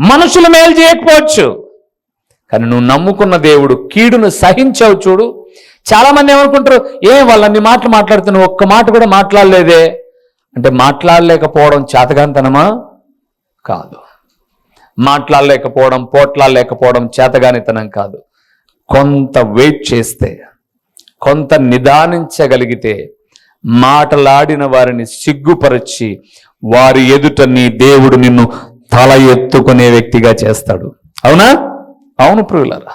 మనుషులు మేలు చేయకపోవచ్చు. కానీ నువ్వు నమ్ముకున్న దేవుడు కీడును సహించావు చూడు. చాలా మంది ఏమనుకుంటారు? ఏ వాళ్ళన్ని మాటలు మాట్లాడుతున్నావు ఒక్క మాట కూడా మాట్లాడలేదే. అంటే మాట్లాడలేకపోవడం చేతగానితనమా? కాదు. మాట్లాడలేకపోవడం పోట్లాడలేకపోవడం చేతగానితనం కాదు. కొంత వెయిట్ చేస్తే కొంత నిదానించగలిగితే మాటలాడిన వారిని సిగ్గుపరచి వారి ఎదుట నీ దేవుడు నిన్ను తల ఎత్తుకునే వ్యక్తిగా చేస్తాడు. అవునా? అవును ప్రియులరా.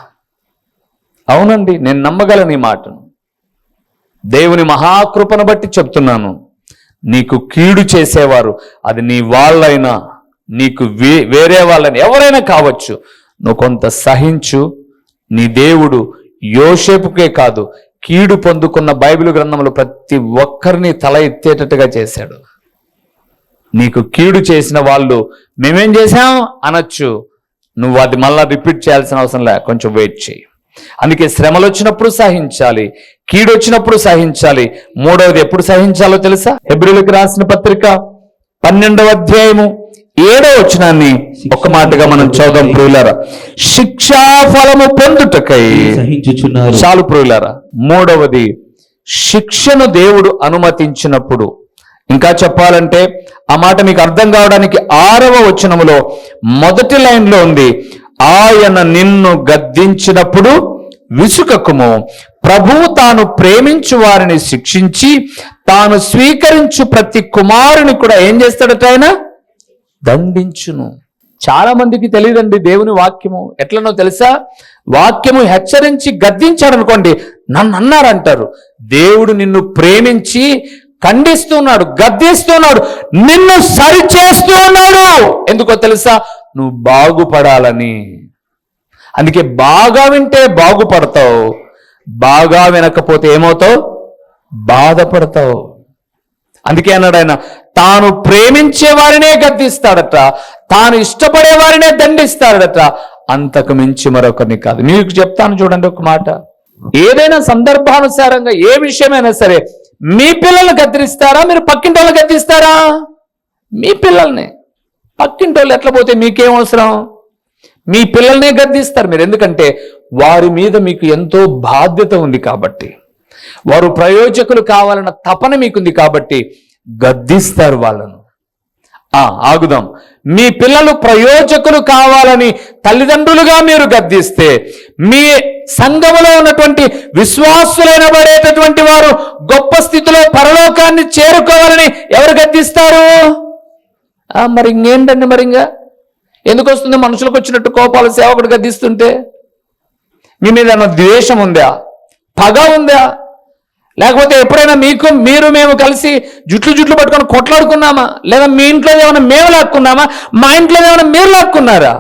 అవునండి నేను నమ్మగలను ఈ మాటను. దేవుని మహాకృపను బట్టి చెప్తున్నాను. నీకు కీడు చేసేవారు అది నీ వాళ్ళైనా నీకు వే వేరే వాళ్ళని ఎవరైనా కావచ్చు. నువ్వు కొంత సహించు నీ దేవుడు యోషేపుకే కాదు కీడు పొందుకున్న బైబిల్ గ్రంథంలో ప్రతి ఒక్కరిని తల ఎత్తేటట్టుగా చేశాడు. నీకు కీడు చేసిన వాళ్ళు మేమేం చేశాం? అనొచ్చు. నువ్వు అది మళ్ళా రిపీట్ చేయాల్సిన అవసరం లే. కొంచెం వెయిట్ చేయి. అందుకే శ్రమలు వచ్చినప్పుడు సహించాలి. కీడు వచ్చినప్పుడు సహించాలి. మూడవది ఎప్పుడు సహించాలో తెలుసా? హెబ్రిలకు రాసిన పత్రిక పన్నెండవ అధ్యాయము ఏడో వచనాన్ని ఒక మాటగా మనం చదుదాం ప్రియులారా. శిక్షా ఫలము పొందుటకై సహించుచున్నారు. చాలు ప్రియులారా. మూడవది శిక్షను దేవుడు అనుమతించినప్పుడు ఇంకా చెప్పాలంటే ఆ మాట మీకు అర్థం కావడానికి ఆరవ వచనములో మొదటి లైన్లో ఉంది ఆయన నిన్ను గద్దించినప్పుడు విసుకకుము ప్రభువు తాను ప్రేమించు వారిని శిక్షించి తాను స్వీకరించు ప్రతి కుమారుని కూడా ఏం చేస్తాడట ఆయన? దండించును. చాలా మందికి తెలియదండి దేవుని వాక్యము. ఎట్లనో తెలుసా? వాక్యము హెచ్చరించి గద్దించాడు అనుకోండి నన్ను అన్నారంటారు. దేవుడు నిన్ను ప్రేమించి ఖండిస్తున్నాడు గద్దిస్తున్నాడు నిన్ను సరిచేస్తూ ఉన్నాడు ఎందుకో తెలుసా? నువ్వు బాగుపడాలని. అందుకే బాగా వింటే బాగుపడతావు బాగా వినకపోతే ఏమవుతావు? బాధపడతావు. అందుకే అన్నాడు ఆయన తాను ప్రేమించే వారినే గద్దిస్తాడట తాను ఇష్టపడే వారినే దండిస్తాడట. అంతకు మించి మరొకరిని కాదు. నీకు చెప్తాను చూడండి ఒక మాట. ఏదైనా సందర్భానుసారంగా ఏ విషయమైనా సరే మీ పిల్లల్ని కత్తిరిస్తారా మీరు పక్కింటోళ్ళు కత్తిరిస్తారా గద్దిస్తారా? మీ పిల్లల్ని. పక్కింటోళ్ళు ఎట్లా పోతే మీకేం అవసరం? మీ పిల్లల్నే గద్దిస్తారు మీరు. ఎందుకంటే వారి మీద మీకు ఎంతో బాధ్యత ఉంది కాబట్టి. వారు ప్రయోజకులు కావాలన్న తపన మీకుంది కాబట్టి గద్దిస్తారు వాళ్ళను. ఆగుదాం. మీ పిల్లలు ప్రయోజకులు కావాలని తల్లిదండ్రులుగా మీరు గద్దిస్తే మీ సంఘములో ఉన్నటువంటి విశ్వాసులైన పడేటటువంటి వారు గొప్ప స్థితిలో పరలోకాన్ని చేరుకోవాలని ఎవరు గద్దిస్తారు? మరి ఇంకేంటండి మరి ఇంకా ఎందుకు వస్తుంది మనుషులకు వచ్చినట్టు కోపాలు సేవకుడు గద్దిస్తుంటే? మీ మీద ఏమైనా ద్వేషం ఉందా? పగ ఉందా? లేకపోతే ఎప్పుడైనా మీకు మీరు మేము కలిసి జుట్లు జుట్లు పట్టుకొని కొట్లాడుకున్నామా? లేదా మీ ఇంట్లో ఏమైనా మేము లాక్కున్నామా? మా ఇంట్లో ఏమైనా మీరు లాక్కున్నారా?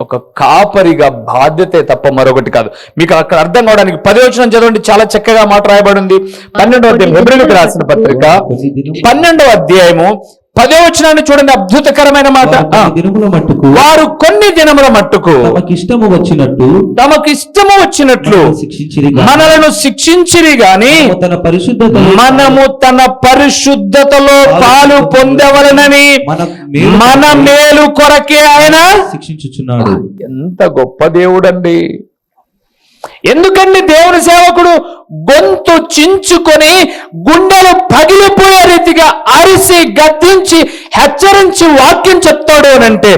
ఒక కాపరిగా బాధ్యతే తప్ప మరొకటి కాదు. మీకు అక్కడ అర్థం కావడానికి పది వచ్చిన చదవండి చాలా చక్కగా మాట రాయబడి ఉంది. పన్నెండవ అధ్యాయం హెబ్రిలకు రాసిన పత్రిక పన్నెండవ అధ్యాయము పదే వచనాన్ని చూడండి అద్భుతకరమైన మాట. వారు ఆ, కొన్ని దినముల మట్టుకు వారు కొన్ని దినముల మట్టుకు తమకిష్టము వచ్చినట్టు తమకు ఇష్టము వచ్చినట్లు మనల్ని శిక్షించిరి గాని. తన పరిశుద్ధత మనము తన పరిశుద్ధతలో పాలు పొందవలనని మన మేలు మన మేలు కొరకే ఆయన శిక్షించుచున్నాడు. ఎంత గొప్ప దేవుడండి. ఎందుకండి దేవుని సేవకుడు గొంతు చించుకొని గుండెలు పగిలిపోయే రీతిగా అరిసి గద్దించి హెచ్చరించి వాక్యం చెప్తాడు అంటే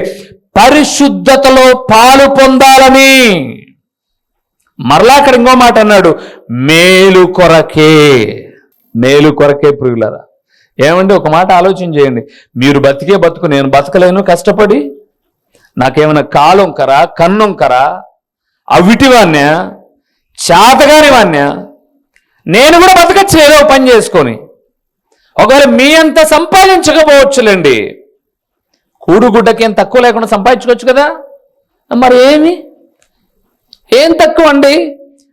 పరిశుద్ధతలో పాలు పొందాలని. మరలా అక్కడ ఇంకో మాట అన్నాడు మేలు కొరకే. మేలు కొరకే ప్రియులరా. ఏమండి ఒక మాట ఆలోచన చేయండి. మీరు బతికే బతుకు నేను బతకలేను కష్టపడి నాకేమైనా కాలొంకరా అవిటి అవిటివాన్యా చేతగాని వాణ్య నేను కూడా బతకచ్చు ఏదో పని చేసుకొని. ఒకవేళ మీ అంత సంపాదించకపోవచ్చులేండి. కూడుగుడ్డకి ఏం తక్కువ లేకుండా సంపాదించుకోవచ్చు కదా? మరి ఏమి? ఏం తక్కువ అండి?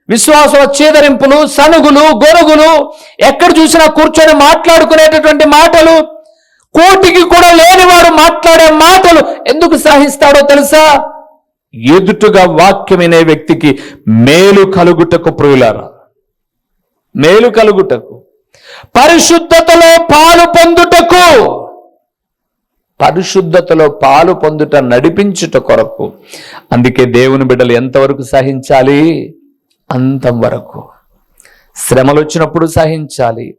విశ్వాసం చేదరింపులు సనుగులు గొరుగులు ఎక్కడ చూసినా కూర్చొని మాట్లాడుకునేటటువంటి మాటలు కోటికి కూడా లేనివాడు మాట్లాడే మాటలు ఎందుకు సహిస్తాడో తెలుసా? ఎదుటగా వాక్యం వ్యక్తికి మేలు కలుగుటకు ప్రియులారా. మేలు కలుగుటకు. పరిశుద్ధతలో పాలు పొందుటకు. పరిశుద్ధతలో పాలు పొందుట నడిపించుట కొరకు. అందుకే దేవుని బిడ్డలు ఎంతవరకు సహించాలి? అంతం వరకు. శ్రమలు వచ్చినప్పుడు సహించాలి.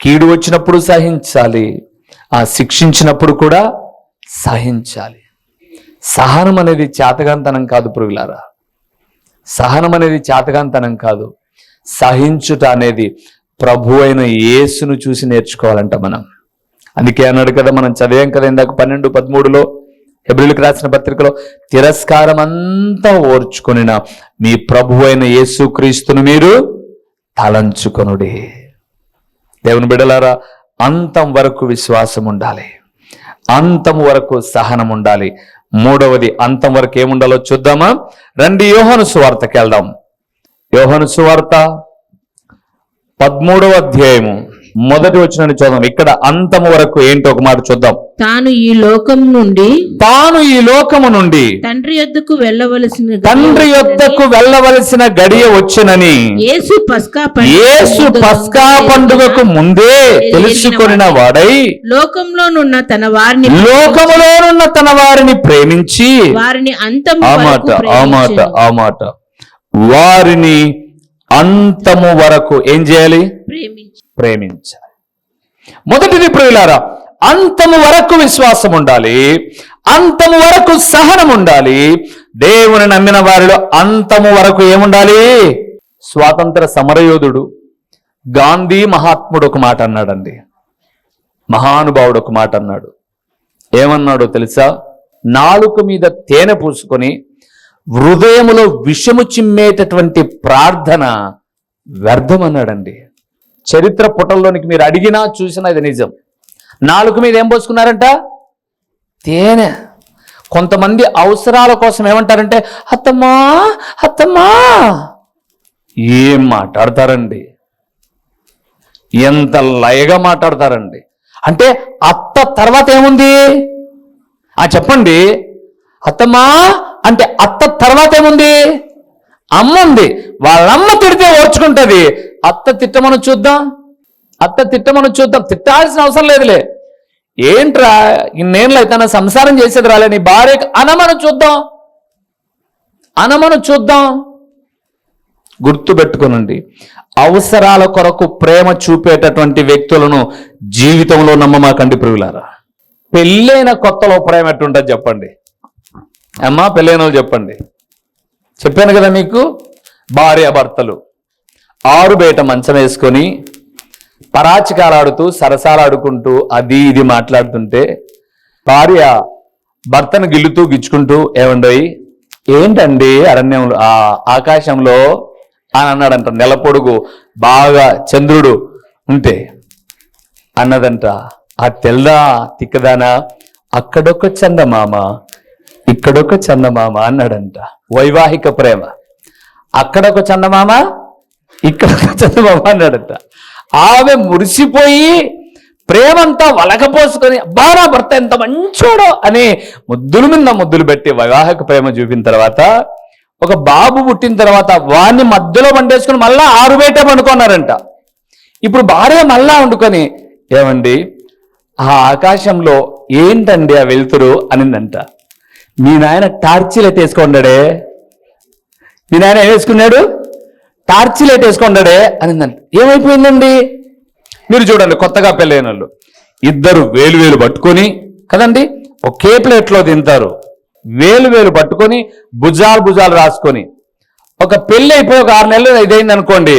కీడు వచ్చినప్పుడు సహించాలి. ఆ శిక్షించినప్పుడు కూడా సహించాలి. సహనం అనేది చేతగాంతనం కాదు పురుగులారా సహనం అనేది చేతగాంతనం కాదు. సహించుట అనేది ప్రభు అయిన యేసును చూసి నేర్చుకోవాలంట మనం. అందుకే అన్నాడు కదా మనం చదివాం కదా ఇందాక పన్నెండు పదమూడులో హెబ్రిల్కి రాసిన పత్రికలో తిరస్కారం అంతా ఓర్చుకొనిన మీ ప్రభు అయిన యేసుక్రీస్తును మీరు తలంచుకొనుడి. దేవుని బిడలారా అంతం వరకు విశ్వాసం ఉండాలి అంతం వరకు సహనం ఉండాలి మూడవది అంతం వరకు ఏముండాలో చూద్దామా? రండి యోహాను సువార్తకి వెళ్దాం. యోహాను సువార్త పదమూడవ అధ్యాయము. మొదటి వచ్చిన చూద్దాం ఇక్కడ అంతము వరకు ఏంటో ఒక మాట చూద్దాం. తాను ఈ లోకం నుండి తాను ఈ లోకము నుండి తండ్రి యొద్దకు వెళ్ళవలసిన తండ్రి యొద్దకు వెళ్ళవలసిన గడియ వచ్చునని యేసు పస్కా పండుగ యేసు పస్కా పండుగకు ముందే తెలుసుకొనిన వాడై లోకంలోనున్న తన వారిని లోకములోనున్న తన వారిని ప్రేమించి వారిని అంతం ఆ మాట ఆ మాట ఆ మాట. వారిని అంతము వరకు ఏం చేయాలి? ప్రేమించి ప్రేమించాలి. మొదటిది ప్రియులారా అంతము వరకు విశ్వాసం ఉండాలి అంతము వరకు సహనం ఉండాలి. దేవుని నమ్మిన వారిలో అంతము వరకు ఏముండాలి? స్వాతంత్ర సమరయోధుడు గాంధీ మహాత్ముడు ఒక మాట అన్నాడండి. మహానుభావుడు ఒక మాట అన్నాడు. ఏమన్నాడో తెలుసా? నాలుక మీద తేనె పూసుకొని హృదయములో విషము చిమ్మేటటువంటి ప్రార్థన వ్యర్థమన్నాడండి. చరిత్ర పుటల్లోనికి మీరు అడిగినా చూసినా ఇది నిజం. నాలుగు మీద ఏం పోసుకున్నారంట? తేనె. కొంతమంది అవసరాల కోసం ఏమంటారంటే అత్తమ్మా అత్తమ్మా! ఏం మాట్లాడతారండి? ఎంత లయగా మాట్లాడతారండి? అంటే అత్త తర్వాత ఏముంది? ఆ చెప్పండి. అత్తమ్మా! అంటే అత్త తర్వాత ఏముంది? అమ్మ ఉంది. వాళ్ళమ్మ తిడితే ఓర్చుకుంటుంది. అత్త తిట్టమని చూద్దాం? అత్త తిట్టమని చూద్దాం. తిట్టాల్సిన అవసరం లేదులే. ఏంట్రా ఇన్నేళ్ళు అయితే సంసారం చేసేది రాలే నీ భార్య అనమను చూద్దాం. అనమను చూద్దాం. గుర్తుపెట్టుకోనండి. అవసరాల కొరకు ప్రేమ చూపేటటువంటి వ్యక్తులను జీవితంలో నమ్మమాకండి ప్రియులారా. పెళ్ళైన కొత్తలో ప్రేమ ఎట్టుంటుంది చెప్పండి? అమ్మా పెళ్ళైన చెప్పండి. చెప్పాను కదా మీకు? భార్య భర్తలు ఆరు బయట మంచం వేసుకొని పరాచికాలాడుతూ సరసాలాడుకుంటూ అది ఇది మాట్లాడుతుంటే భార్య భర్తను గిల్లుతూ గిచ్చుకుంటూ ఏమండోయి ఏంటండి అరణ్యంలో ఆ ఆకాశంలో? అని అన్నాడంట నెల పొడుగు బాగా చంద్రుడు. ఉంటే అన్నదంట ఆ తెల్దా తిక్కదానా? అక్కడొక చందమామ ఇక్కడొక చందమామ అన్నాడంట. వైవాహిక ప్రేమ అక్కడొక చందమామ? ఇక్కడ చంద్రబాబు అన్నాడట. ఆమె మురిసిపోయి ప్రేమంతా వలకపోసుకొని అబ్బా నా భర్త ఎంత మంచోడో అని ముద్దుల మీద ముద్దులు పెట్టి వైవాహిక ప్రేమ చూపిన తర్వాత ఒక బాబు పుట్టిన తర్వాత వాడిని మధ్యలో వండేసుకుని మళ్ళా ఆరు బయట పండుకున్నారంట. ఇప్పుడు భార్య మళ్ళా వండుకొని ఏమండి ఆ ఆకాశంలో ఏంటండి ఆ వెలుతురు? అనిందంట. మీ నాయన టార్చిలెట్ వేసుకున్నాడే మీ నాయన ఏం వేసుకున్నాడు? టార్చి లైట్ వేసుకుంటాడే అనిందండి ఏమైపోయిందండి? మీరు చూడండి కొత్తగా పెళ్ళైన వాళ్ళు ఇద్దరు వేలు వేలు పట్టుకొని కదండి ఒకే ప్లేట్లో తింటారు. వేలు వేలు పట్టుకొని భుజాలు భుజాలు రాసుకొని. ఒక పెళ్ళి అయిపోయి ఒక ఆరు నెలలు ఇదైంది అనుకోండి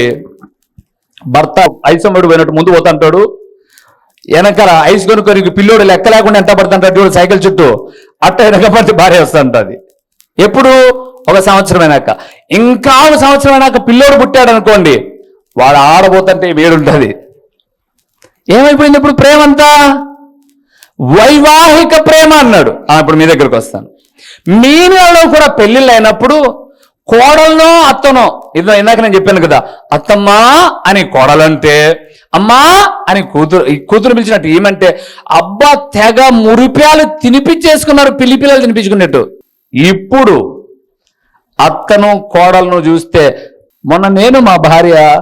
భర్త ఐసమ్మడు పోయినట్టు ముందు పోతుంటాడు. వెనకాల ఐస్ కొనుక్కొని పిల్లోడు లెక్క లేకుండా ఎంత పడుతుంటాడు చూడు సైకిల్ చుట్టూ. అట్ట వెనక పడితే భార్య వస్తుంటుంది. ఎప్పుడు? ఒక సంవత్సరం అయినాక. ఇంకా ఒక సంవత్సరం అయినాక పిల్లోడు పుట్టాడు అనుకోండి వాడు ఆడబోతుంటే వేడుంటుంది. ఏమైపోయింది ఇప్పుడు ప్రేమ అంతా వైవాహిక ప్రేమ అన్నాడు. ఆ, ఇప్పుడు మీ దగ్గరకు వస్తాను. మీ నెలలో కూడా పెళ్ళిళ్ళు అయినప్పుడు కోడలనో అత్తనో ఇదో ఇందాక నేను చెప్పాను కదా అత్తమ్మా అని కోడలంటే అమ్మా అని కూతురు ఈ కూతురు పిలిచినట్టు ఏమంటే అబ్బా తెగ మురిపాలు తినిపించేసుకున్నారు పిల్లి పిల్లలు తినిపించుకున్నట్టు. ఇప్పుడు అత్తను కోడలను చూస్తే మొన్న నేను మా భార్య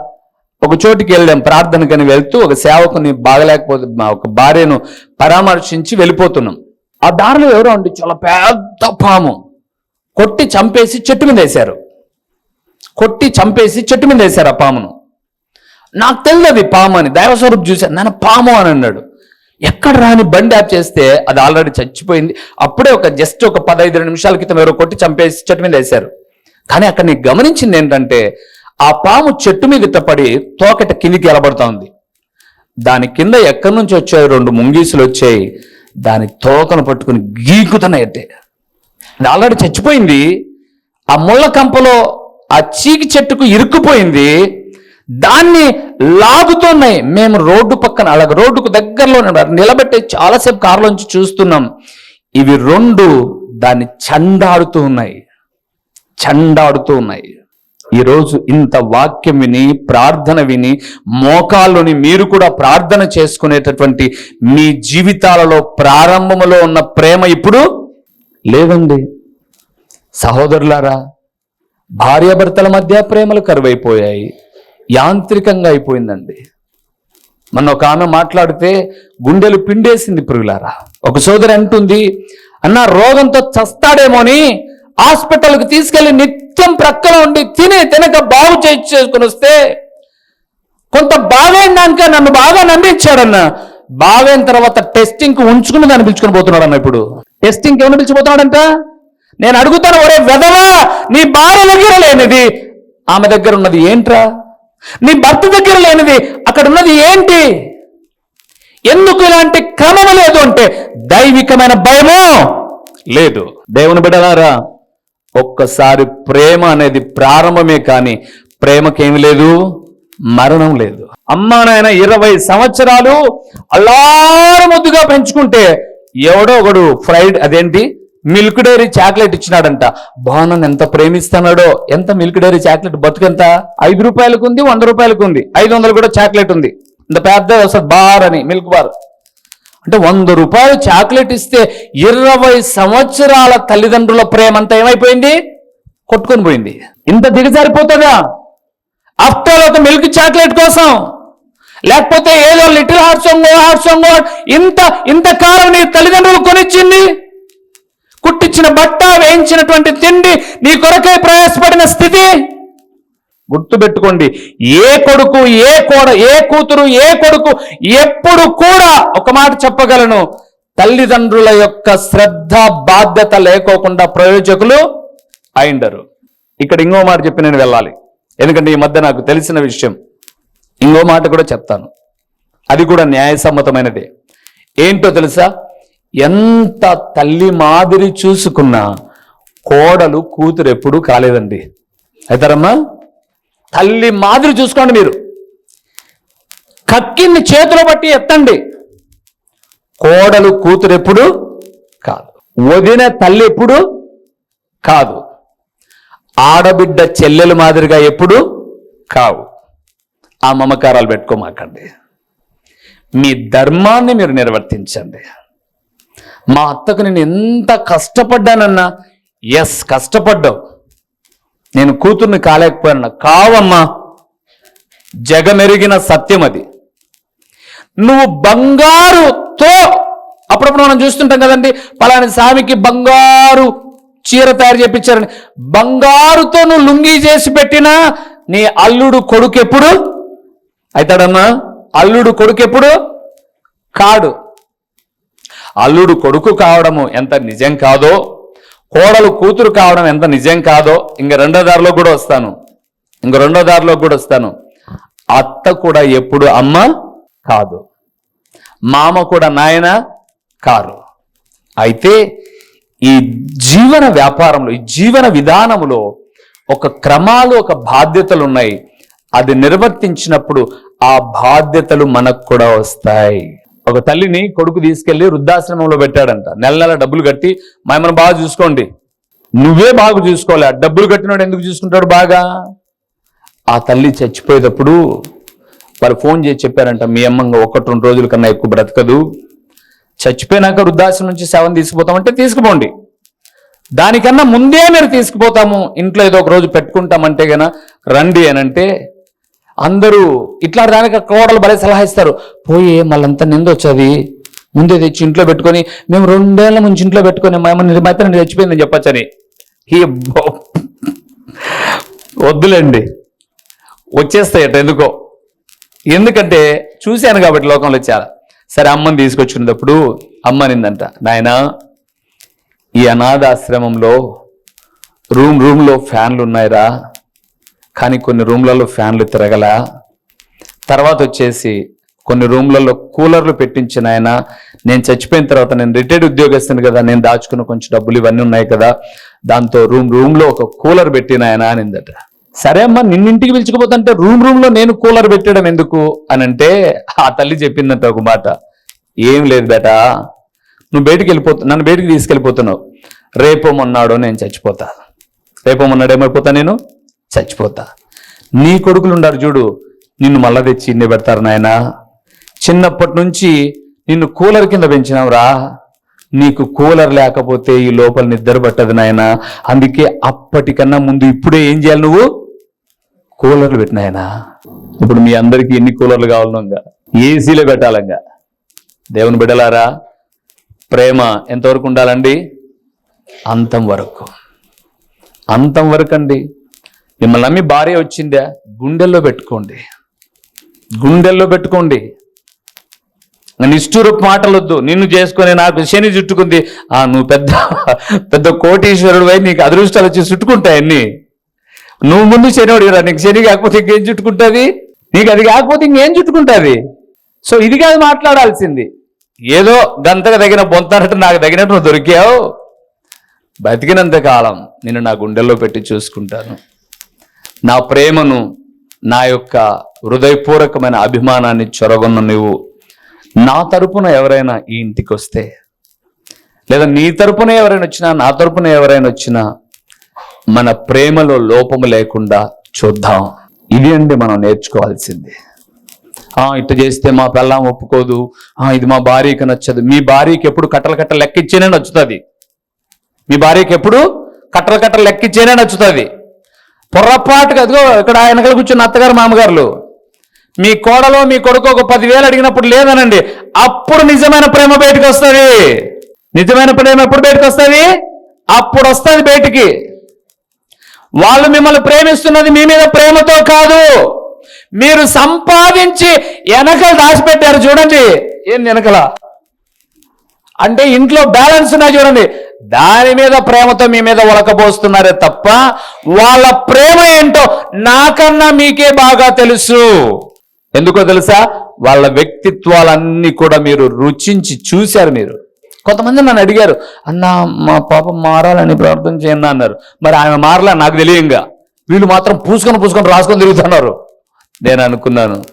ఒక చోటికి వెళ్ళాం ప్రార్థనకని వెళ్తూ ఒక సేవకుని బాగలేకపోతే మా ఒక భార్యను పరామర్శించి వెళ్ళిపోతున్నాం. ఆ దారిలో ఎవరో అండి చాలా పెద్ద పాము. కొట్టి చంపేసి చెట్టు మీద వేశారు. కొట్టి చంపేసి చెట్టు మీద వేశారు ఆ పామును. నాకు తెలియదు అది పాము అని దైవస్వరూప్ చూశాను. నేను పాము అని అన్నాడు. ఎక్కడ రాని బండి ఆప్ చేస్తే అది ఆల్రెడీ చచ్చిపోయింది. అప్పుడే ఒక జస్ట్ ఒక పదహైదు నిమిషాల క్రితం ఎవరో కొట్టి చంపేసి చెట్టు మీద వేశారు. కానీ అక్కడ నేను గమనించింది ఏంటంటే ఆ పాము చెట్టు మీద పడి తోకట కిందికి ఎలబడతా ఉంది దాని కింద ఎక్కడి నుంచి వచ్చాయి రెండు ముంగీసులు వచ్చాయి. దాని తోకను పట్టుకుని గీకుతున్నాయంటే ఆల్రెడీ చచ్చిపోయింది. ఆ ముళ్ళ కంపలో ఆ చీకి చెట్టుకు ఇరుక్కుపోయింది. దాన్ని లాగుతున్నాయి. మేము రోడ్డు పక్కన అలాగ రోడ్డుకు దగ్గరలో నిలబెట్టి చాలాసేపు కారులోంచి చూస్తున్నాం. ఇవి రెండు దాన్ని చండాడుతూ ఉన్నాయి. చండాడుతూ ఉన్నాయి. ఈరోజు ఇంత వాక్యం విని ప్రార్థన విని మోకాల్లోని మీరు కూడా ప్రార్థన చేసుకునేటటువంటి మీ జీవితాలలో ప్రారంభములో ఉన్న ప్రేమ ఇప్పుడు లేదండి. సహోదరులారా భార్యాభర్తల మధ్య ప్రేమలు కరువైపోయాయి. యాంత్రికంగా అయిపోయిందండి. మొన్న ఒక ఆమె మాట్లాడితే గుండెలు పిండేసింది పురుగులారా ఒక సోదరి అంటుంది అన్న రోగంతో చస్తాడేమోని? హాస్పిటల్కి తీసుకెళ్ళి నిత్యం ప్రక్కన ఉండి తిని తినక బాగు చేసుకుని వస్తే కొంత బాగైందాక నన్ను బాగా నమ్మించాడన్న. బాగైన తర్వాత టెస్టింగ్ ఉంచుకుని దాన్ని పిలుచుకుని పోతున్నాడన్న ఇప్పుడు. టెస్టింగ్ ఎవరిని పిలిచిపోతున్నాడంట? నేను అడుగుతాను ఒరే వెదవా నీ భార్య దగ్గర లేనిది. ఆమె దగ్గర ఉన్నది ఏంట్రా? నీ భర్త దగ్గర లేనిది. అక్కడ ఉన్నది ఏంటి? ఎందుకు ఇలాంటి క్రమం లేదు అంటే దైవికమైన భయము లేదు. దేవుని బిడ్డలారా ఒక్కసారి ప్రేమ అనేది ప్రారంభమే కానీ ప్రేమకేమి లేదు? మరణం లేదు. అమ్మా నాయన ఇరవై సంవత్సరాలు అల్లారముద్దుగా పెంచుకుంటే ఎవడో ఒకడు ఫ్రైడ్ అదేంటి? మిల్క్ డైరీ చాక్లెట్ ఇచ్చినాడంట. బాణన్ ఎంత ప్రేమిస్తున్నాడో? ఎంత మిల్క్ డైరీ చాక్లెట్? బతుకెంత? ఐదు రూపాయలకు ఉంది వంద రూపాయలకు ఉంది ఐదు వందలు కూడా చాక్లెట్ ఉంది. ఇంత పెద్ద వస్తుంది బార్ అని మిల్క్ బార్. అంటే వంద రూపాయలు చాక్లెట్ ఇస్తే ఇరవై సంవత్సరాల తల్లిదండ్రుల ప్రేమ అంతా ఏమైపోయింది? కొట్టుకొని పోయింది. ఇంత దిగజారిపోతుందా ఆఫ్టర్ ఒక మిల్క్ చాక్లెట్ కోసం. లేకపోతే ఏదో little heart song heart song ఇంత ఇంత కాలం నీ తల్లిదండ్రులు కొనిచ్చింది? కుట్టించిన బట్ట వేయించినటువంటి తిండి నీ కొరకై ప్రయాసపడిన స్థితి? గుర్తుపెట్టుకోండి. ఏ కొడుకు ఏ కోడ ఏ కూతురు ఏ కొడుకు ఎప్పుడు కూడా ఒక మాట చెప్పగలను. తల్లిదండ్రుల యొక్క శ్రద్ధ బాధ్యత లేకోకుండా ప్రయోజకులు అయిండరు ఇక్కడ ఇంకో మాట చెప్పి నేను వెళ్ళాలి. ఎందుకంటే ఈ మధ్య నాకు తెలిసిన విషయం. ఇంకో మాట కూడా చెప్తాను. అది కూడా న్యాయసమ్మతమైనదే. ఏంటో తెలుసా? ఎంత తల్లి మాదిరి చూసుకున్నా కోడలు కూతురు ఎప్పుడూ కాలేదండి. అవుతారమ్మా తల్లి మాదిరి చూసుకోండి మీరు. కక్కిని చేతిలో బట్టి ఎత్తండి. కోడలు కూతురు ఎప్పుడు కాదు. వదిన తల్లి ఎప్పుడు కాదు. ఆడబిడ్డ చెల్లెలు మాదిరిగా ఎప్పుడు కావు. ఆ మమకారాలు పెట్టుకోమాకండి. మీ ధర్మాన్ని మీరు నిర్వర్తించండి. మా అత్తకు నేను ఎంత కష్టపడ్డానన్నా ఎస్ కష్టపడ్డావు. నేను కూతుర్ని కాలేకపోయాను కావమ్మా జగమెరిగిన సత్యం అది. నువ్వు బంగారుతో అప్పుడప్పుడు మనం చూస్తుంటాం కదండి పలాని స్వామికి బంగారు చీర తయారు చేయించారని బంగారుతో నువ్వు లుంగీ చేసి పెట్టినా నీ అల్లుడు కొడుకు ఎప్పుడు? అవుతాడమ్మా అల్లుడు కొడుకు ఎప్పుడు? కాడు. అల్లుడు కొడుకు కావడము ఎంత నిజం కాదో కోడలు కూతురు కావడం ఎంత నిజం కాదో ఇంక రెండో దారిలో కూడా వస్తాను. ఇంక రెండో దారిలో కూడా వస్తాను. అత్త కూడా ఎప్పుడు అమ్మ కాదు. మామ కూడా నాయన కారు. అయితే ఈ జీవన వ్యాపారంలో ఈ జీవన విధానంలో ఒక క్రమాలు ఒక బాధ్యతలు ఉన్నాయి. అది నిర్వర్తించినప్పుడు ఆ బాధ్యతలు మనకు కూడా వస్తాయి. ఒక తల్లిని కొడుకు తీసుకెళ్ళి వృద్ధాశ్రమంలో పెట్టాడంట. నెల నెల డబ్బులు కట్టి మనం బాగా చూసుకోండి. నువ్వే బాగా చూసుకోవాలి. డబ్బులు కట్టినోడు ఎందుకు చూసుకుంటాడు బాగా? ఆ తల్లి చచ్చిపోయేటప్పుడు వాళ్ళు ఫోన్ చేసి చెప్పారంట మీ అమ్మంగా ఒకటి రెండు రోజుల కన్నా ఎక్కువ బ్రతకదు. చచ్చిపోయినాక వృద్ధాశ్రమం నుంచి సేవను తీసుకుపోతామంటే తీసుకుపోండి. దానికన్నా ముందే మీరు తీసుకుపోతాము. ఇంట్లో ఏదో ఒక రోజు పెట్టుకుంటామంటే గన రండి అని అంటే అందరూ ఇట్లా దానికి కోడలు భలే సలహా ఇస్తారు. పోయి మళ్ళంతా నిందొచ్చది ముందే తెచ్చి ఇంట్లో పెట్టుకొని మేము రెండేళ్ళ ముంచి ఇంట్లో పెట్టుకొని మేము మాత్రం చచ్చిపోయిందని చెప్పచ్చని ఈ వద్దులేండి. వచ్చేస్తాయట ఎందుకో. ఎందుకంటే చూశాను కాబట్టి లోకంలో చాలా. సరే అమ్మని తీసుకొచ్చినప్పుడు అమ్మ నిందంట నాయనా ఈ అనాథాశ్రమంలో రూమ్ రూమ్లో ఫ్యాన్లు ఉన్నాయిరా. కానీ కొన్ని రూమ్లలో ఫ్యాన్లు తిరగల. తర్వాత వచ్చేసి కొన్ని రూమ్లలో కూలర్లు పెట్టించిన ఆయన నేను చచ్చిపోయిన తర్వాత నేను రిటైర్డ్ ఉద్యోగస్తుని కదా నేను దాచుకున్న కొంచెం డబ్బులు ఇవన్నీ ఉన్నాయి కదా. దాంతో రూమ్ రూమ్లో ఒక కూలర్ పెట్టిన ఆయన అనిందట. సరే అమ్మా నిన్నింటికి పిలుచుకుపోతుంటే రూమ్ రూమ్లో నేను కూలర్ పెట్టడం ఎందుకు? అని అంటే ఆ తల్లి చెప్పిందంట ఒక మాట. ఏం లేదు బేట నువ్వు బయటికి వెళ్ళిపోతు నన్ను బయటికి తీసుకెళ్ళిపోతున్నావు. రేపో మొన్నాడో నేను చచ్చిపోతా. రేపో మొన్నాడు ఏమైపోతా నేను? చచ్చిపోతా. నీ కొడుకులు ఉండారు చూడు నిన్ను మళ్ళా తెచ్చి ఇన్ని పెడతారు నాయనా. చిన్నప్పటి నుంచి నిన్ను కూలర్ కింద పెంచినావురా నీకు కూలర్ లేకపోతే ఈ లోపల నిద్ర పట్టదు నాయన. అందుకే అప్పటికన్నా ముందు ఇప్పుడే ఏం చేయాలి నువ్వు? కూలర్లు పెట్టినాయనా ఇప్పుడు మీ అందరికీ ఎన్ని కూలర్లు కావాలనుగా? ఏసీలో పెట్టాలంగా. దేవుని బిడ్డలారా ప్రేమ ఎంతవరకు ఉండాలండి? అంతం వరకు. అంతం వరకు అండి మిమ్మల్ని నమ్మి భార్య వచ్చిందా గుండెల్లో పెట్టుకోండి. గుండెల్లో పెట్టుకోండి. నిష్ఠూరపు మాటలు వద్దు నిన్ను చేసుకొని నాకు శని చుట్టుకుంది. ఆ నువ్వు పెద్ద పెద్ద కోటీశ్వరుడు అయి నీకు అదృష్టాలు వచ్చి చుట్టుకుంటాయన్ని నువ్వు ముందు శనివాడు రా నీకు శని కాకపోతే ఇంకేం చుట్టుకుంటుంది? నీకు అది కాకపోతే ఇంకేం చుట్టుకుంటుంది? సో ఇది కాదు మాట్లాడాల్సింది. ఏదో గంతగా తగిన బొంతనట్టు నాకు తగినట్టు నువ్వు దొరికావు. బతికినంత కాలం నేను నా గుండెల్లో పెట్టి చూసుకుంటాను. నా ప్రేమను నా యొక్క హృదయపూర్వకమైన అభిమానాన్ని చొరగొన్న నువ్వు నా తరపున ఎవరైనా ఈ ఇంటికి వస్తే లేదా నీ తరపున ఎవరైనా వచ్చినా నా తరపున ఎవరైనా వచ్చినా మన ప్రేమలో లోపము లేకుండా చూద్దాం. ఇది అండి మనం నేర్చుకోవాల్సింది. ఆ ఇట్ట చేస్తే మా పెళ్ళాం ఒప్పుకోదు. ఆ ఇది మా భార్యకి నచ్చదు. మీ భార్యకి ఎప్పుడు కట్టలు కట్టలు లెక్కిచ్చేనే నచ్చుతుంది. మీ భార్యకి ఎప్పుడు కట్టలు కట్టలు లెక్కిచ్చేనే నచ్చుతుంది. పొర్రపాటుగా అదిగో ఇక్కడ వెనకలు కూర్చున్న అత్తగారు మామగారులు. మీ కోడలో మీ కొడుకు ఒక పదివేలు అడిగినప్పుడు లేదనండి. అప్పుడు నిజమైన ప్రేమ బయటకు వస్తుంది. నిజమైన ప్రేమ ఎప్పుడు బయటకు వస్తుంది? అప్పుడు వస్తుంది బయటికి. వాళ్ళు మిమ్మల్ని ప్రేమిస్తున్నది మీ మీద ప్రేమతో కాదు. మీరు సంపాదించి వెనకలు దాచిపెట్టారు చూడండి. ఏం వెనకల? అంటే ఇంట్లో బ్యాలెన్స్ ఉన్నాయి చూడండి. దాని మీద ప్రేమతో మీ మీద ఉలకబోస్తున్నారే తప్ప వాళ్ళ ప్రేమ ఏంటో నాకన్నా మీకే బాగా తెలుసు. ఎందుకో తెలుసా? వాళ్ళ వ్యక్తిత్వాలన్నీ కూడా మీరు రుచించి చూశారు మీరు. కొంతమంది నన్ను అడిగారు అన్న మా పాప మారాలని ప్రార్థన చేయండి అన్నారు. మరి ఆమె మారలే? నాకు తెలియంగా. వీళ్ళు మాత్రం పూసుకొని పూసుకొని రాసుకొని తిరుగుతున్నారు. నేను అనుకున్నాను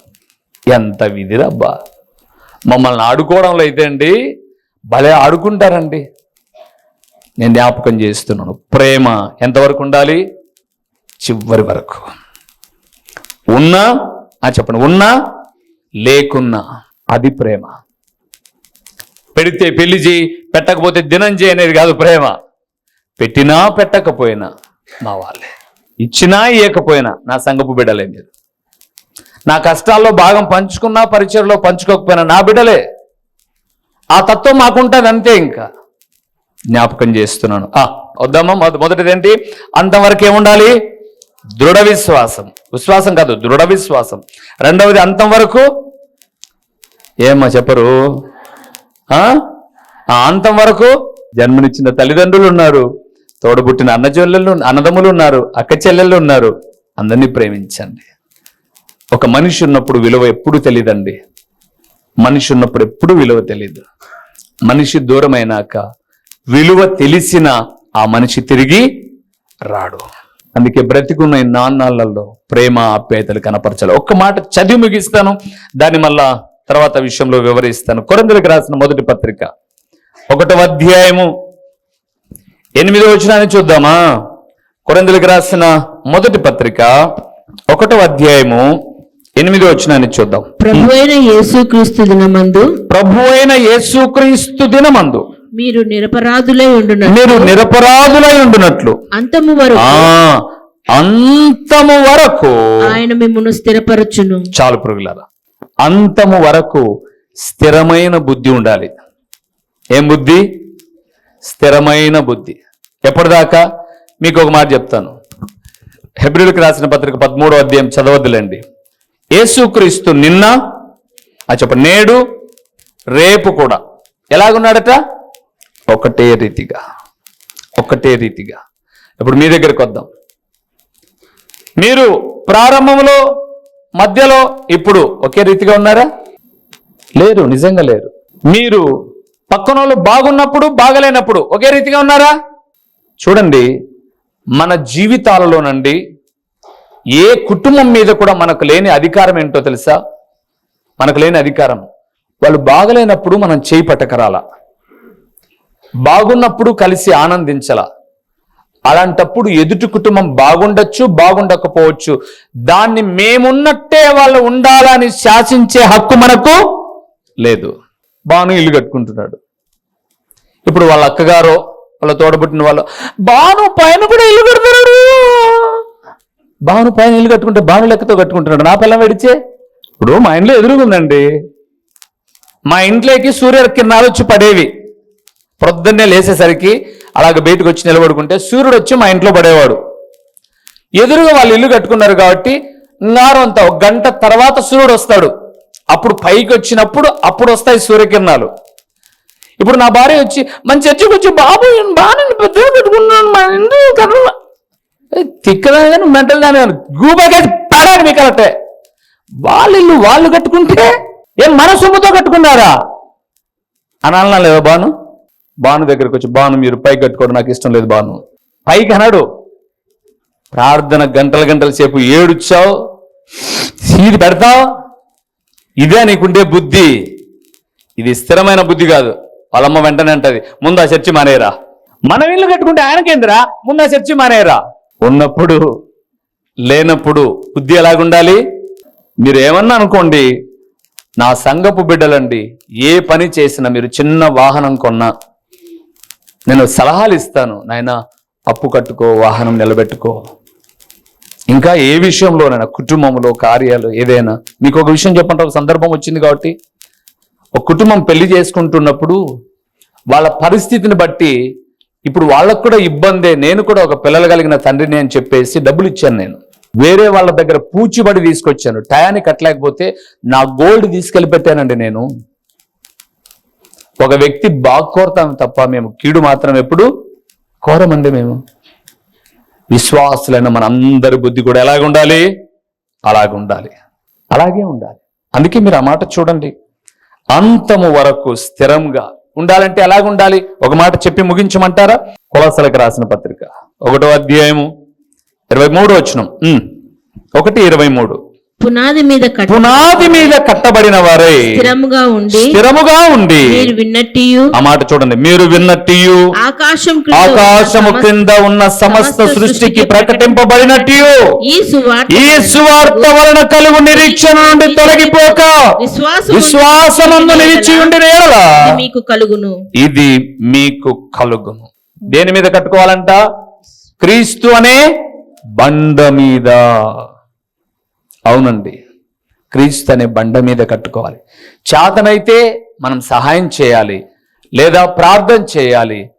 ఎంత విధిరబ్బా. మమ్మల్ని ఆడుకోవడంలో అయితే అండి భలే ఆడుకుంటారండి. నేను జ్ఞాపకం చేస్తున్నాను. ప్రేమ ఎంతవరకు ఉండాలి? చివరి వరకు. ఉన్నా ఆ చెప్పండి ఉన్నా లేకున్నా అది ప్రేమ. పెడితే పెళ్ళి చేయి పెట్టకపోతే దినం చేయి అనేది కాదు ప్రేమ. పెట్టినా పెట్టకపోయినా మా వాళ్ళే. ఇచ్చినా ఇవ్వకపోయినా నా సంగపు బిడ్డలే మీరు. నా కష్టాల్లో భాగం పంచుకున్నా పరిచయలో పంచుకోకపోయినా నా బిడ్డలే. ఆ తత్వం మాకుంటుంది అంతే ఇంకా. జ్ఞాపకం చేస్తున్నాను. వద్దామా? మొద- మొదటిది ఏంటి అంతవరకు ఏముండాలి? దృఢ విశ్వాసం. విశ్వాసం కాదు దృఢ విశ్వాసం. రెండవది అంతం వరకు? ఏమ్మా చెప్పరు? అంతం వరకు? జన్మనిచ్చిన తల్లిదండ్రులు ఉన్నారు. తోడబుట్టిన అన్నచెల్లెళ్ళు అన్నదమ్ములు ఉన్నారు. అక్క చెల్లెళ్ళు ఉన్నారు. అందరినీ ప్రేమించండి. ఒక మనిషి ఉన్నప్పుడు విలువ ఎప్పుడు తెలియదండి మనిషి ఉన్నప్పుడు ఎప్పుడు విలువ తెలియదు మనిషి దూరమైనాక విలువ తెలిసిన ఆ మనిషి తిరిగి రాడు. అందుకే బ్రతికున్న ఈ నాన్నాళ్ళల్లో ప్రేమ ఆప్యాయతలు కనపరచాలి. ఒక్క మాట చదివి ముగిస్తాను. దాన్ని మళ్ళా తర్వాత విషయంలో వివరిస్తాను. కొరందులకు రాసిన మొదటి పత్రిక ఒకటవ అధ్యాయము ఎనిమిదో వచనాన్ని చూద్దామా? కొరందులకు రాసిన మొదటి పత్రిక ఒకటవ అధ్యాయము ఎనిమిదో వచనాన్ని చూద్దాం. ప్రభు అయిన యేసుక్రీస్తు దినమందు ప్రభు అయిన యేసుక్రీస్తు దినమందు మీరు నిరపరాధులై ఉండున మీరు నిరపరాధులై ఉండునట్లు. అంతము వరకు అంతము వరకు ఆయన మిమ్మల్ని స్థిరపరచును. చాలు పురుగులారా అంతము వరకు స్థిరమైన బుద్ధి ఉండాలి. ఏం బుద్ధి? స్థిరమైన బుద్ధి. ఎప్పటిదాకా? మీకు ఒక మాట చెప్తాను. హెబ్రిల్కి రాసిన పత్రిక పదమూడో అధ్యాయం చదవద్దులేండి. యేసుక్రీస్తు నిన్న ఆ చెప్ప నేడు రేపు కూడా. ఎలాగున్నాడట? ఒకటే రీతిగా ఒకటే రీతిగా. ఇప్పుడు మీ దగ్గరికి వద్దాం. మీరు ప్రారంభంలో మధ్యలో ఇప్పుడు ఒకే రీతిగా ఉన్నారా? లేరు నిజంగా లేరు. మీరు పక్కన వాళ్ళు బాగున్నప్పుడు బాగలేనప్పుడు ఒకే రీతిగా ఉన్నారా? చూడండి మన జీవితాలలోనండి ఏ కుటుంబం మీద కూడా మనకు లేని అధికారం ఏంటో తెలుసా? మనకు లేని అధికారం. వాళ్ళు బాగలేనప్పుడు మనం చేయి పట్టకరాలా బాగున్నప్పుడు కలిసి ఆనందించాల. అలాంటప్పుడు ఎదుటి కుటుంబం బాగుండొచ్చు బాగుండకపోవచ్చు. దాన్ని మేమున్నట్టే వాళ్ళు ఉండాలని శాసించే హక్కు మనకు లేదు. బాను ఇల్లు కట్టుకుంటున్నాడు. ఇప్పుడు వాళ్ళ అక్కగారో వాళ్ళ తోడబుట్టిన వాళ్ళు బాను పైన కూడా ఇల్లు కడుతున్నాడు! బాను పైన ఇల్లు కట్టుకుంటే బాను లెక్కతో కట్టుకుంటున్నాడు. నా పిల్లం వెడిచే ఇప్పుడు మా ఇంట్లో ఎదురుగుందండి మా ఇంట్లోకి సూర్య కిరణాలు వచ్చి పడేవి. ప్రొద్దున్నే లేసేసరికి అలాగ బయటకు వచ్చి నిలబడుకుంటే సూర్యుడు వచ్చి మా ఇంట్లో పడేవాడు. ఎదురుగా వాళ్ళు ఇల్లు కట్టుకున్నారు కాబట్టి ఇంగారంతా ఒక గంట తర్వాత సూర్యుడు వస్తాడు. అప్పుడు పైకి వచ్చినప్పుడు అప్పుడు వస్తాయి సూర్యకిరణాలు. ఇప్పుడు నా భార్య వచ్చి మన చర్చికి వచ్చి బాబు బాగా పెద్దగా పెట్టుకున్నాను మా ఇంటి కర్ర తిక్కదా కానీ మెంటల్ దాని గూబకేసి పడాలి మీకు అలటే వాళ్ళ ఇల్లు వాళ్ళు కట్టుకుంటే ఏం మన సొమ్ముతో కట్టుకున్నారా? అనాలనా లేదా బాను? బాను దగ్గరికి వచ్చి బాను మీరు పైకి కట్టుకోవడం నాకు ఇష్టం లేదు బాను. పైకి అన్నాడు. ప్రార్థన గంటల గంటల సేపు ఏడుచ్చావు సీది పెడతావు. ఇదే నీకుండే బుద్ధి. ఇది స్థిరమైన బుద్ధి కాదు. వాళ్ళమ్మ వెంటనే అంటది ముందు ఆ చర్చి మానేయరా. మనం ఇల్లు కట్టుకుంటే ఆయనకేందిరా? ముందు ఆ చర్చి మానేయరా. ఉన్నప్పుడు లేనప్పుడు బుద్ధి ఎలాగుండాలి? మీరు ఏమన్నా అనుకోండి నా సంగపు బిడ్డలండి ఏ పని చేసినా మీరు చిన్న వాహనం కొన్నా నేను సలహాలు ఇస్తాను నాయన అప్పు కట్టుకో వాహనం నిలబెట్టుకో. ఇంకా ఏ విషయంలోనైనా కుటుంబంలో కార్యాలు ఏదైనా మీకు ఒక విషయం చెప్పంటే ఒక సందర్భం వచ్చింది కాబట్టి. ఒక కుటుంబం పెళ్ళి చేసుకుంటున్నప్పుడు వాళ్ళ పరిస్థితిని బట్టి ఇప్పుడు వాళ్ళకు కూడా ఇబ్బందే నేను కూడా ఒక పిల్లలు కలిగిన తండ్రిని అని చెప్పేసి డబ్బులు ఇచ్చాను నేను. వేరే వాళ్ళ దగ్గర పూచిబడి తీసుకొచ్చాను. టయానికి కట్టలేకపోతే నా గోల్డ్ తీసుకెళ్ళి పెట్టానండి నేను. ఒక వ్యక్తి బాగు కోరతాం తప్ప మేము కీడు మాత్రం ఎప్పుడు కోరమంది మేము. విశ్వాసులైన మన అందరి బుద్ధి కూడా ఎలాగ ఉండాలి? అలాగ ఉండాలి. అలాగే ఉండాలి. అందుకే మీరు ఆ మాట చూడండి. అంతము వరకు స్థిరంగా ఉండాలంటే ఎలాగ ఉండాలి? ఒక మాట చెప్పి ముగించమంటారా? కులాసలకు రాసిన పత్రిక. ఒకటో అధ్యాయము ఇరవై మూడు వచ్చినం ఒకటి ఇరవై మూడు. పునాది మీద పునాది మీద కట్టబడిన వారే స్థిరముగా ఉండి స్థిరముగా ఉండి మీరు విన్నట్టియు. ఆ మాట చూడండి. మీరు విన్నట్టు ఆకాశం ఆకాశము క్రింద ఉన్న సమస్త సృష్టికి ప్రకటింపబడినట్టు ఈ సువార్త ఈ సువార్త వలన కలుగు నిరీక్షణ నుండి తొలగిపోక విశ్వాసము విశ్వాసమందు నిలిచి ఉండి మీకు కలుగును. ఇది మీకు కలుగును. దేని మీద కట్టుకోవాలంట? క్రీస్తు అనే బండ మీద. అవునండి. క్రీస్తు అనే బండ మీద కట్టుకోవాలి. చేతనైతే మనం సహాయం చేయాలి. లేదా ప్రార్థన చేయాలి.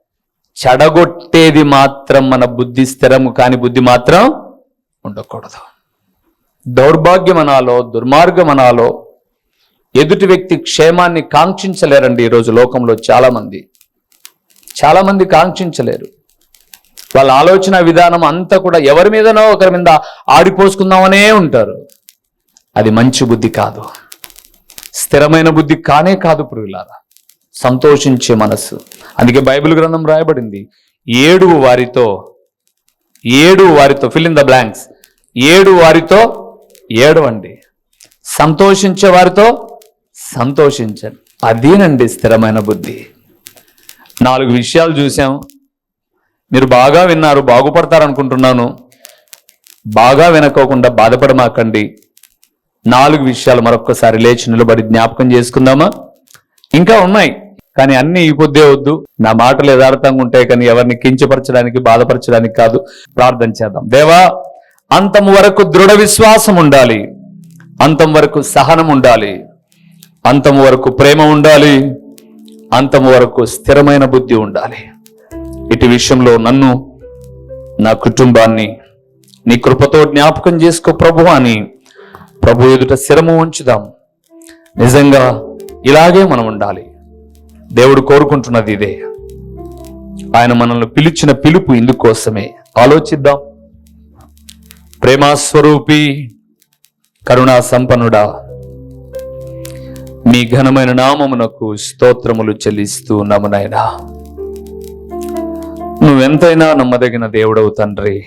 చెడగొట్టేది మాత్రం మన బుద్ధి స్థిరము కాని బుద్ధి మాత్రం ఉండకూడదు. దౌర్భాగ్యం అనాలో దుర్మార్గం అనాలో ఎదుటి వ్యక్తి క్షేమాన్ని కాంక్షించలేరండి ఈరోజు లోకంలో చాలామంది. చాలామంది కాంక్షించలేరు. వాళ్ళ ఆలోచన విధానం అంతా కూడా ఎవరి మీదనో ఒకరి మీద ఆడిపోసుకుందామనే ఉంటారు. అది మంచి బుద్ధి కాదు. స్థిరమైన బుద్ధి కానే కాదు పురుగులారా సంతోషించే మనస్సు. అందుకే బైబిల్ గ్రంథం రాయబడింది. ఏడు వారితో ఏడు వారితో ఫిల్ ఇన్ ద బ్లాంక్స్ ఏడు వారితో ఏడవండి. సంతోషించే వారితో సంతోషించండి. అదేనండి స్థిరమైన బుద్ధి. నాలుగు విషయాలు చూసాం మీరు బాగా విన్నారు బాగుపడతారు అనుకుంటున్నాను బాగా వినకోకుండా బాధపడమాకండి. నాలుగు విషయాలు మరొక్కసారి లేచి నిలబడి జ్ఞాపకం చేసుకుందామా? ఇంకా ఉన్నాయి కానీ అన్ని ఈ పొద్దే వద్దు. నా మాటలు యథార్థంగా ఉంటాయి కానీ ఎవరిని కించపరచడానికి బాధపరచడానికి కాదు. ప్రార్థన చేద్దాం. దేవా అంతం వరకు దృఢ విశ్వాసం ఉండాలి. అంతం వరకు సహనం ఉండాలి. అంతం వరకు ప్రేమ ఉండాలి. అంతము వరకు స్థిరమైన బుద్ధి ఉండాలి. ఇటు విషయంలో నన్ను నా కుటుంబాన్ని నీ కృపతో జ్ఞాపకం చేసుకో ప్రభు అని ప్రభు ఎదుట శిరము ఉంచుదాం నిజంగా ఇలాగే మనం ఉండాలి. దేవుడు కోరుకుంటున్నది ఇదే. ఆయన మనల్ని పిలిచిన పిలుపు ఇందుకోసమే. ఆలోచిద్దాం. ప్రేమాస్వరూపి కరుణా సంపన్నుడా మీ ఘనమైన నామమునకు స్తోత్రములు చెల్లిస్తూ నమునైనా నువ్వెంతైనా నమ్మదగిన దేవుడవు తండ్రి.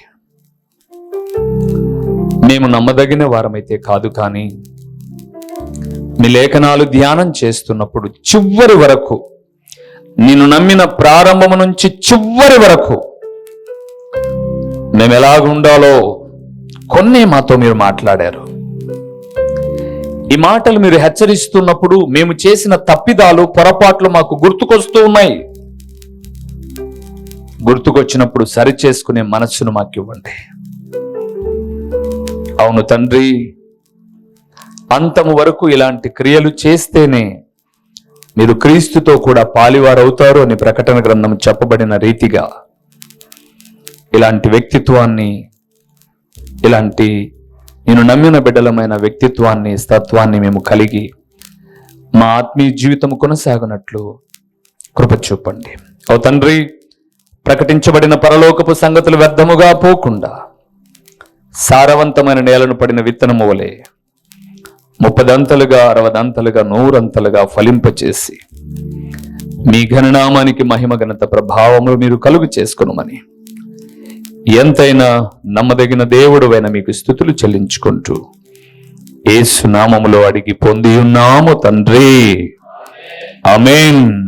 మేము నమ్మదగిన వారమైతే కాదు కానీ మీ లేఖనాలు ధ్యానం చేస్తున్నప్పుడు చివరి వరకు నేను నమ్మిన ప్రారంభము నుంచి చివరి వరకు మేము ఎలాగుండాలో కొన్ని మాతో మీరు మాట్లాడారు. ఈ మాటలు మీరు హెచ్చరిస్తున్నప్పుడు మేము చేసిన తప్పిదాలు పొరపాట్లు మాకు గుర్తుకొస్తూ ఉన్నాయి. గుర్తుకొచ్చినప్పుడు సరి చేసుకునే మనస్సును మాకు ఇవ్వండి అవును తండ్రి. అంతము వరకు ఇలాంటి క్రియలు చేస్తేనే మీరు క్రీస్తుతో కూడా పాలివారవుతారు అని ప్రకటన గ్రంథం చెప్పబడిన రీతిగా ఇలాంటి వ్యక్తిత్వాన్ని ఇలాంటి నేను నమ్మిన బిడ్డలమైన వ్యక్తిత్వాన్ని తత్వాన్ని మేము కలిగి మా ఆత్మీయ జీవితం కొనసాగినట్లు కృప చూపండి. ఓ తండ్రి ప్రకటించబడిన పరలోకపు సంగతులు వ్యర్థముగా పోకుండా సారవంతమైన నేలను పడిన విత్తనము వలె ముప్పదంతలుగా అరవదంతలుగా నూరంతలుగా ఫలింపచేసి మీ ఘననామానికి మహిమ ఘనత ప్రభావములు మీరు కలుగు చేసుకొనుమని. ఎంతైనా నమ్మదగిన దేవుడువైన మీకు స్థుతులు చెల్లించుకుంటూ ఏసు నామములో అడిగి పొంది ఉన్నాము తండ్రి. అమేన్